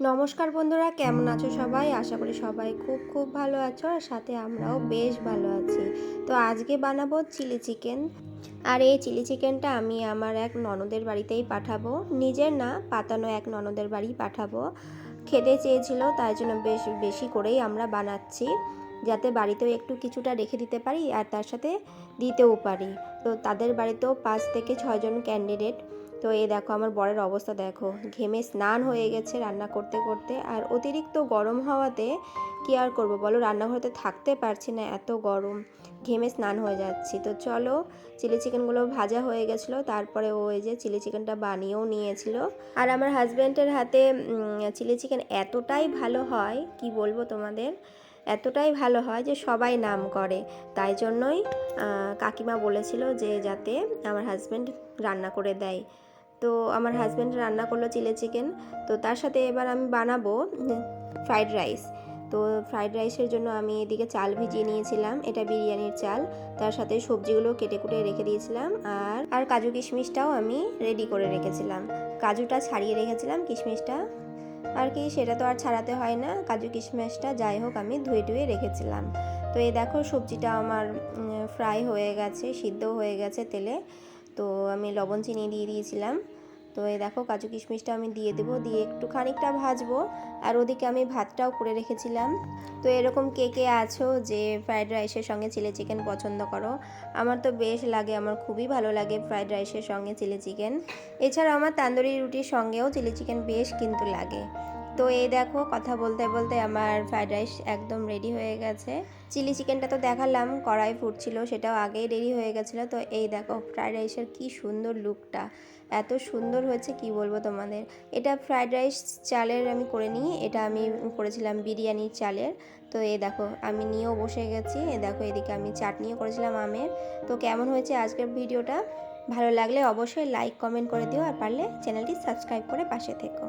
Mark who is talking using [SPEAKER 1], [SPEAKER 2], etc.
[SPEAKER 1] নমস্কার বন্ধুরা, কেমন আছো সবাই? আশা করি সবাই খুব খুব ভালো আছো আর সাথে আমরাও বেশ ভালো আছি। তো আজকে বানাবো চিলি চিকেন। আর এই চিলি চিকেনটা আমি আমার এক ননদের বাড়িতেই পাঠাবো। নিজের না, পাতানো এক ননদের বাড়ি পাঠাবো। খেতে চেয়েছিল, তাই জন্য বেশ, বেশি করেই আমরা বানাচ্ছি। যাতে বাড়িতেও একটু কিছুটা রেখে দিতে পারি আর তার সাথে দিতেও পারি। তো তাদের বাড়িতেও পাঁচ থেকে ছয়জন ক্যান্ডিডেট তো এই দেখো আমার বরের অবস্থা দেখো। ঘেমে স্নান হয়ে গেছে রান্না করতে করতে। আর অতিরিক্ত গরম হওয়াতে কি আর করব বলো? রান্নাঘরেতে থাকতে পারছি না, এত গরম। ঘেমে স্নান হয়ে যাচ্ছি। তো চলো চিলি চিকেনগুলো ভাজা হয়ে গেছিল। তারপরে ও এই যে চিলি চিকেনটা বানিয়েও নিয়েছিল। আর আমার হাজব্যান্ডের হাতে চিলি চিকেন এতটাই ভালো হয়, কি বলব তোমাদের? এতটাই ভালো হয় যে সবাই নাম করে। তাই জন্যই কাকিমা বলেছিল যে যাতে আমার হাজব্যান্ড রান্না করে দেয়। তো আমার হাজব্যান্ড রান্না করল চিলি চিকেন তো তার সাথে এবার আমি বানাবো ফ্রাইড রাইস তো ফ্রাইড রাইসের জন্য আমি এদিকে চাল ভিজিয়ে নিয়েছিলাম, এটা বিরিয়ানির চাল। তার সাথে সবজিগুলো কেটে কুটে রেখে দিয়েছিলাম আর আর কাজু কিশমিশটাও আমি রেডি করে রেখেছিলাম। কাজুটা ছাড়িয়ে রেখেছিলাম, কিশমিশটা আর কি, সেটা তো আর ছাড়াতে হয় না। কাজু কিশমিশটা যাই হোক, আমি ধুয়ে টুয়ে রেখেছিলাম। তো এই দেখো, সবজিটা আমার ফ্রাই হয়ে গেছে, সিদ্ধ হয়ে গেছে তেলে। তো আমি লবণ চিনি দিয়ে দিয়েছিলাম। তো এই দেখো কাজু কিশমিশটা আমি দিয়ে দেবো, দিয়ে একটু খানিকটা ভাজবো। আর ওদিকে আমি ভাতটাও করে রেখেছিলাম। তো এরকম কে কে আছো যে ফ্রায়েড রাইসের সঙ্গে চিলি চিকেন পছন্দ করো, আমার তো বেশ লাগে, আমার খুবই ভালো লাগে ফ্রায়েড রাইসের সঙ্গে চিলি চিকেন। এছাড়াও আমার তান্দুরি রুটির সঙ্গেও চিলি চিকেন বেশ কিন্তু লাগে। তো এই দেখো, কথা বলতে বলতে আমার ফ্রাইড রাইস একদম রেডি হয়ে গেছে। চিলি চিকেনটা তো দেখালাম, কড়াই ফুটছিল, সেটাও আগেই রেডি হয়ে গেছিল। তো এই দেখো, ফ্রাইড রাইসের কি সুন্দর লুকটা এত সুন্দর হয়েছে, কি বলব তোমাদের? এটা ফ্রাইড রাইস চালের আমি করে নিই, এটা আমি করেছিলাম বিরিয়ানির চালের। তো এ দেখো, আমি নিয়েও বসে গেছি। এ দেখো, এদিকে আমি চাটনিও করেছিলাম আমের। তো কেমন হয়েছে আজকের ভিডিওটা? ভালো লাগলে অবশ্যই লাইক কমেন্ট করে দিও, আর পারলে চ্যানেলটি সাবস্ক্রাইব করে পাশে থেকো।